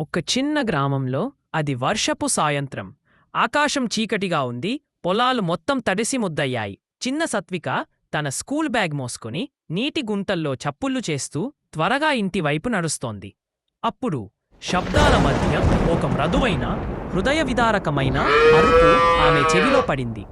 ఒక చిన్న గ్రామంలో అది వర్షపు సాయంత్రం. ఆకాశం చీకటిగా ఉంది పొలాలు మొత్తం తడిసి ముద్దయ్యాయి. చిన్న సత్విక తన స్కూల్ బ్యాగ్ మోసుకుని నీటి గుంటల్లో చప్పుళ్ళు చేస్తూ త్వరగా ఇంటివైపు నడుస్తోంది. అప్పుడు శబ్దాల మధ్య ఒక మృదువైన హృదయ విదారకమైన అరుపు ఆమె చెవిలో పడింది.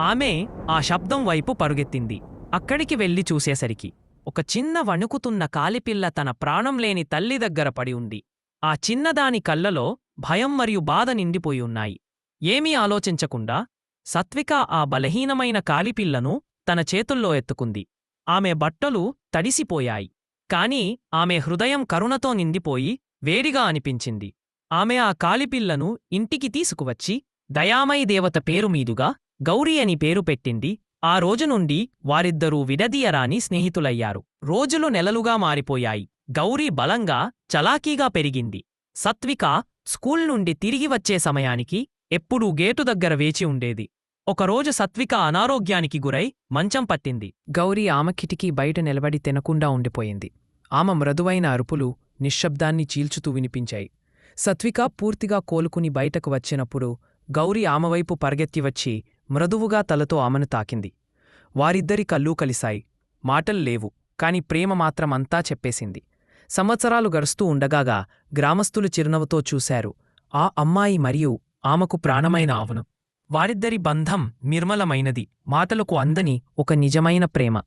ఆమె ఆ శబ్దం వైపు పరుగెత్తింది. అక్కడికి వెళ్ళి చూసేసరికి ఒక చిన్న వణుకుతున్న కాలిపిల్ల తన ప్రాణం లేని తల్లి దగ్గర పడి ఉంది. ఆ చిన్నదాని కళ్ళలో భయం మరియు బాధ నిండిపోయి ఉన్నాయి. ఏమీ ఆలోచించకుండా సత్విక ఆ బలహీనమైన కాలిపిల్లను తన చేతుల్లో ఎత్తుకుంది. ఆమె బట్టలు తడిసిపోయాయి. కాని ఆమె హృదయం కరుణతో నిండిపోయి వేడిగా అనిపించింది. ఆమె ఆ కాలిపిల్లను ఇంటికి తీసుకువచ్చి దయామయ దేవత పేరు మీదుగా గౌరీ అని పేరు పెట్టింది. ఆ రోజు నుండి వారిద్దరూ విడదీయరాని స్నేహితులయ్యారు. రోజులు నెలలుగా మారిపోయాయి. గౌరీ బలంగా చలాకీగా పెరిగింది. సత్విక స్కూల్ నుండి తిరిగి వచ్చే సమయానికి ఎప్పుడూ గేటు దగ్గర వేచి ఉండేది. ఒకరోజు సత్విక అనారోగ్యానికి గురై మంచం పట్టింది. గౌరీ ఆమె కిటికీ బయట నిలబడి తినకుండా ఉండిపోయింది. ఆమె మృదువైన అరుపులు నిశ్శబ్దాన్ని చీల్చుతూ వినిపించాయి. సత్విక పూర్తిగా కోలుకుని బయటకు వచ్చినప్పుడు గౌరీ ఆమెవైపు పరిగెత్తి వచ్చి మృదువుగా తలతో ఆమెను తాకింది. వారిద్దరి కళ్ళూ కలిశాయి. మాటల్లేవు కాని ప్రేమ మాత్రం అంతా చెప్పేసింది. సంవత్సరాలు గడుస్తూ ఉండగాగా గ్రామస్తులు చిరునవ్వుతో చూశారు. ఆ అమ్మాయి మరియు ఆమెకు ప్రాణమైన ఆవును. వారిద్దరి బంధం నిర్మలమైనది. మాటలకు అందని ఒక నిజమైన ప్రేమ.